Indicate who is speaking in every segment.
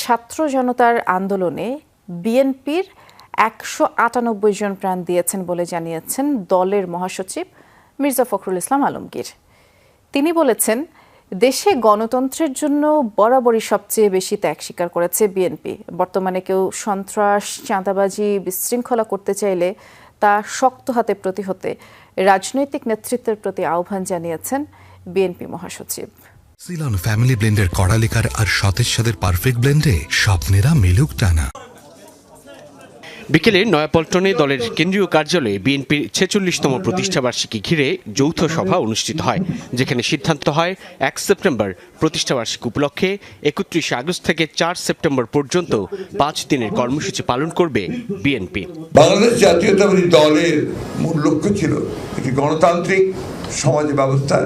Speaker 1: ছাত্র জনতার আন্দোলনে বিএনপির একশো আটানব্বই জন প্রাণ দিয়েছেন বলে জানিয়েছেন দলের মহাসচিব মির্জা ফখরুল ইসলাম আলমগীর। তিনি বলেছেন, দেশে গণতন্ত্রের জন্য বরাবরই সবচেয়ে বেশি ত্যাগ স্বীকার করেছে বিএনপি। বর্তমানে কেউ সন্ত্রাস, চাঁদাবাজি, বিশৃঙ্খলা করতে চাইলে তা শক্ত হাতে প্রতিহতে রাজনৈতিক নেতৃত্বের প্রতি আহ্বান জানিয়েছেন বিএনপি মহাসচিব।
Speaker 2: সিলন ফ্যামিলি ব্লেন্ডের কড়ালিকার আর সতেজ সাদের পারফেক্ট ব্লেন্ডে স্বপ্নেরা মেলুক টানা।
Speaker 3: বিকেলে নয়াপল্টনে দলের কেন্দ্রীয় কার্যালয়ে বিএনপির ছেচল্লিশতম প্রতিষ্ঠাবার্ষিকী ঘিরে যৌথ সভা অনুষ্ঠিত হয় যেখানে সিদ্ধান্ত হয় এক সেপ্টেম্বর প্রতিষ্ঠাবার্ষিকী উপলক্ষে একত্রিশে আগস্ট থেকে চার সেপ্টেম্বর পর্যন্ত পাঁচ দিনের কর্মসূচি পালন করবে বিএনপি।
Speaker 4: বাংলাদেশ জাতীয়তাবাদী দলের মূল লক্ষ্য ছিল একটি গণতান্ত্রিক সমাজ ব্যবস্থা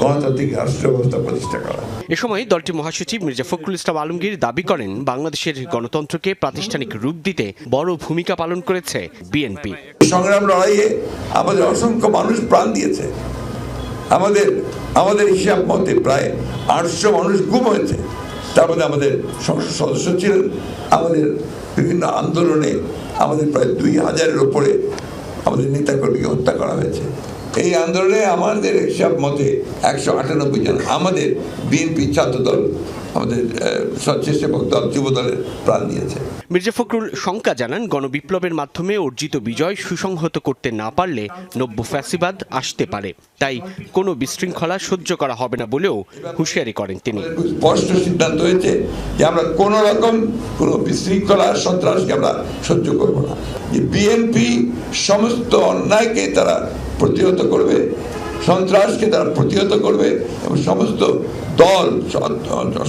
Speaker 4: গণতান্ত্রিক রাষ্ট্র ব্যবস্থা প্রতিষ্ঠা করা।
Speaker 3: এ সময় দলটির মহাসচিব মির্জা ফখরুল ইসলাম আলমগীর দাবি করেন বাংলাদেশের গণতন্ত্রকে প্রাতিষ্ঠানিক রূপ দিতে বড় ভূমিকা পালন করেছে বিএনপি
Speaker 4: সংগ্রাম লড়াইয়ে আমাদের অসংখ্য মানুষ প্রাণ দিয়েছে। আমাদের আমাদের হিসাব মতে প্রায় আটশো মানুষ গুম হয়েছে। তার মধ্যে আমাদের সংসদ সদস্য ছিলেন। আমাদের বিভিন্ন আন্দোলনে আমাদের প্রায় দুই হাজারের ওপরে আমাদের নেতাকর্মীকে হত্যা করা হয়েছে। এই আন্দোলনে আমাদের হিসাব মতে একশো আটানব্বই জন আমাদের বিএনপি ছাত্র দল আমাদের স্বেচ্ছাসেবক দল যুব দলের প্রাণ দিয়েছে।
Speaker 3: মির্জা ফখরুল শঙ্কা জানান গণবিপ্লবের মাধ্যমে অর্জিত বিজয় সুসংহত করতে না পারলে নব্য ফ্যাসিবাদ আসতে পারে। তাই কোনো বিশৃঙ্খলা সহ্য করা হবে না বলেও হুঁশিয়ারি করেন তিনি।
Speaker 4: স্পষ্ট সিদ্ধান্ত হয়েছে যে আমরা কোন রকম কোনো বিশৃঙ্খলা সন্ত্রাসকে আমরা সহ্য করব না। যে বিএনপি সমস্ত অন্যায়কে তারা প্রতিহত করবে সন্ত্রাসকে তারা প্রতিহত করবে এবং সমস্ত দল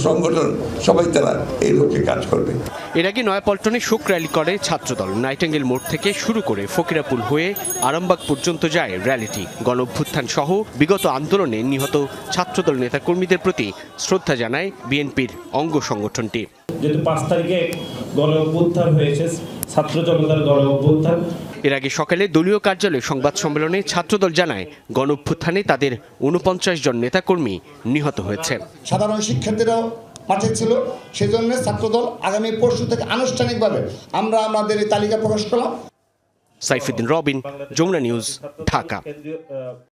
Speaker 4: সংগঠন সবাই তারা এই লক্ষ্যে কাজ করবে।
Speaker 3: এর আগে নয়াপল্টনে শোক র্যালি করে ছাত্রদল। নাইটেঙ্গেল মোড় থেকে শুরু করে ফকিরাপুল হয়ে আরামবাগ পর্যন্ত যায় র্যালিটি। গণ অভ্যুত্থান সহ বিগত আন্দোলনে নিহত ছাত্রদল নেতাকর্মীদের প্রতি শ্রদ্ধা জানায় বিএনপির অঙ্গ সংগঠনটি।
Speaker 5: যেহেতু পাঁচ তারিখে গণ অভ্যুত্থান হয়েছে ছাত্র জনতার গণ অভ্যুত্থান
Speaker 3: এর আগে সকালে দলীয় কার্যালয়ে সংবাদ সম্মেলনে ছাত্রদল জানায় গণঅভ্যুত্থানে তাদের উনপঞ্চাশ জন নেতাকর্মী নিহত হয়েছে।
Speaker 6: সাধারণ শিক্ষার্থীরাও মাঠে ছিল। সেজন্য ছাত্রদল আগামী পরশু থেকে আনুষ্ঠানিকভাবে আমরা আমাদের এই তালিকা প্রকাশ করলাম।
Speaker 3: সাইফুদ্দিন রবিন যমুনা নিউজ ঢাকা।